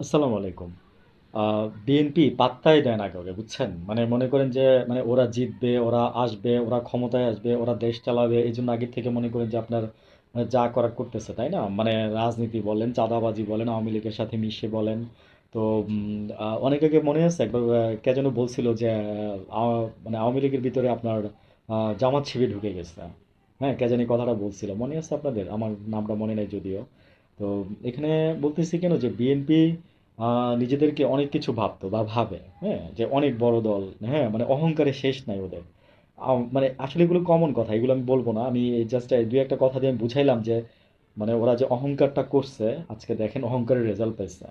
আসসালামু আলাইকুম। বিএনপি পাত্তাই দেয় না কাউকে, বুঝছেন? মানে মনে করেন যে মানে ওরা জিতবে, ওরা আসবে, ওরা ক্ষমতায় আসবে, ওরা দেশ চালাবে, এই জন্য আগে থেকে মনে করেন যে আপনার যা করার করতেছে, তাই না? মানে রাজনীতি বলেন, চাঁদাবাজি বলেন, আওয়ামী লীগের সাথে মিশে বলেন। তো অনেক আগে মনে আছে একবার কে যেন বলছিল যে মানে আওয়ামী লীগের ভিতরে আপনার জামাত শিবির ঢুকে গেছে। হ্যাঁ কে জানি কথাটা বলছিল। মনে আছে আপনাদের? আমার নামটা মনে নেই যদিও। তো এখানে বলতেছি কেন যে বিএনপি নিজেদেরকে অনেক কিছু ভাবতো বা ভাবে হ্যাঁ? যে অনেক বড় দল হ্যাঁ? মানে অহংকারে শেষ নাই ওদের। মানে আসলে এগুলো কমন কথা, এগুলো আমি বলব না। আমি জাস্ট দুই একটা কথা দিয়ে আমি বুঝাইলাম যে মানে ওরা যে অহংকারটা করছে, আজকে দেখেন অহংকারের রেজাল্ট পাইছে।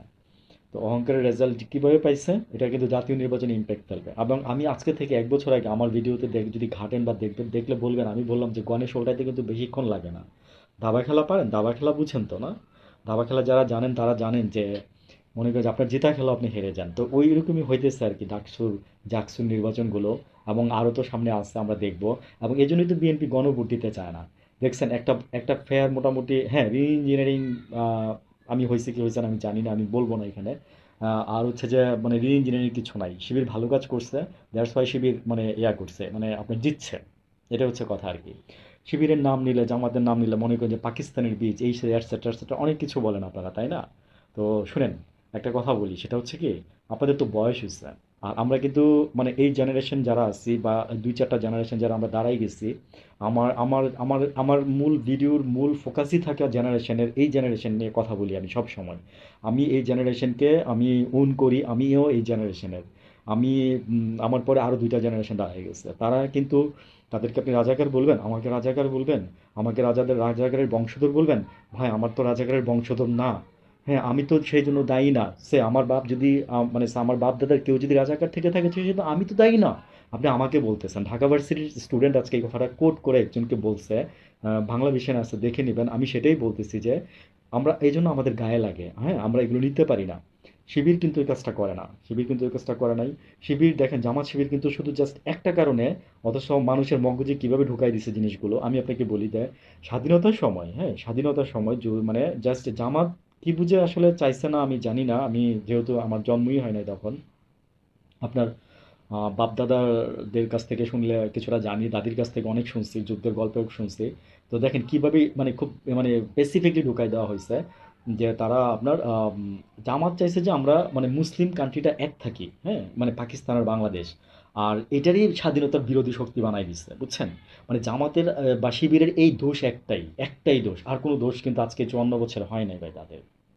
তো অহংকারের রেজাল্ট কীভাবে পাইছে? এটা কিন্তু জাতীয় নির্বাচনে ইম্প্যাক্ট ফেলবে। এবং আমি আজকে থেকে এক বছর আগে আমার ভিডিওতে দেখ, যদি ঘাটেন বা দেখবেন দেখলে বলবেন, আমি বললাম যে গণেশ ওটাইতে কিন্তু বেশিক্ষণ লাগে না। দাবা খেলা পারেন, দাবা খেলা বুঝেন তো, না? দাবা খেলা যারা জানেন, তারা জানেন যে মনে করেন আপনার জেতা খেলা আপনি হেরে যান। তো ওই রকমই হইতেছে আর কি ডাকসুর, জাকসুর নির্বাচনগুলো এবং আরও তো সামনে আসছে আমরা দেখব এবং এই জন্যই তো বিএনপি গণভোট দিতে চায় না। দেখছেন, একটা একটা ফেয়ার মোটামুটি হ্যাঁ রি ইঞ্জিনিয়ারিং আমি হয়েছে কি হয়েছে আমি জানি না, আমি বলব না এখানে। আর হচ্ছে যে মানে রি ইঞ্জিনিয়ারিং কিছু নাই। শিবির ভালো কাজ করছে দ্যাটস ওয়াই শিবির মানে ইয়া করছে মানে আপনি জিতছে এটা হচ্ছে কথা আর কি। শিবিরের নাম নিলে, জামাতের নাম নিলে, মনে করেন যে পাকিস্তানের বীজ, এই সে অ্যাটসেট্রা অ্যাটসেট্রা অনেক কিছু বলেন আপনারা, তাই না? তো শুনেন, একটা কথা বলি, সেটা হচ্ছে কি আপনাদের তো বয়স হয়েছে আর আমরা কিন্তু মানে এই জেনারেশন যারা আছি বা দুই চারটা জেনারেশন যারা আমরা দাঁড়াই গেছি, আমার আমার আমার আমার মূল ভিডিওর মূল ফোকাসই থাকে জেনারেশনের এই জেনারেশন নিয়ে কথা বলি আমি সব সময়। আমি এই জেনারেশনকে আমি উন করি, আমিও এই জেনারেশনের আমি আমার পরে আরও দুইটা জেনারেশন দাঁড়ায় গেছে। তারা কিন্তু তাদেরকে আপনি রাজাকার বলবেন? আমাকে রাজাকার বলবেন? আমাকে রাজাদের রাজাকারের বংশধর বলবেন? ভাই, আমার তো রাজাকারের বংশধর না। হ্যাঁ আমি তো সেই জন্য দায়ী না। সে আমার বাপ যদি মানে আমার বাপ দাদার কেউ যদি রাজাকার থেকে থাকে, সেই জন্য আমি তো দায়ী না। আপনি আমাকে বলতেছেন। ঢাকা ভার্সিটির স্টুডেন্ট আজকে এই কথাটা কোট করে একজনকে বলছে বাংলা বিষয় আছে, দেখে নেবেন। আমি সেটাই বলতেছি যে, আমরা, এই জন্য আমাদের গায়ে লাগে। হ্যাঁ আমরা এগুলো নিতে পারি না। শিবির কিন্তু এই কাজটা করে না। শিবির কিন্তু এই কাজটা করে নাই। শিবির দেখেন, জামাত শিবির কিন্তু শুধু জাস্ট একটা কারণে, অথচ মানুষের মগজে কীভাবে ঢুকাই দিছে জিনিসগুলো, আমি আপনাকে বলি দেয় স্বাধীনতার সময় হ্যাঁ স্বাধীনতার সময় মানে জাস্ট জামাত কি বুঝে আসলে চাইছে না আমি জানি না। আমি যেহেতু আমার জন্মই হয় নাই তখন। আপনার বাপদাদাদের কাছ থেকে শুনলে কিছুটা জানি, দাদির কাছ থেকে অনেক শুনছি, যুদ্ধের গল্পও শুনছি। তো দেখেন কীভাবে মানে খুব মানে স্পেসিফিকলি ঢুকাই দেওয়া হয়েছে। যে তারা আপনার জামাত চাইছে যে আমরা মানে মুসলিম কান্ট্রিটা এক থাকি হ্যাঁ? মানে পাকিস্তান আর বাংলাদেশ। আর এটারই স্বাধীনতার বিরোধী শক্তি বানাই দিচ্ছে বুঝছেন? মানে জামাতের বা শিবিরের এই দোষ একটাই একটাই দোষ। আর কোনো দোষ কিন্তু আজকে চুয়ান্ন বছর হয় নাই ভাই তাদের।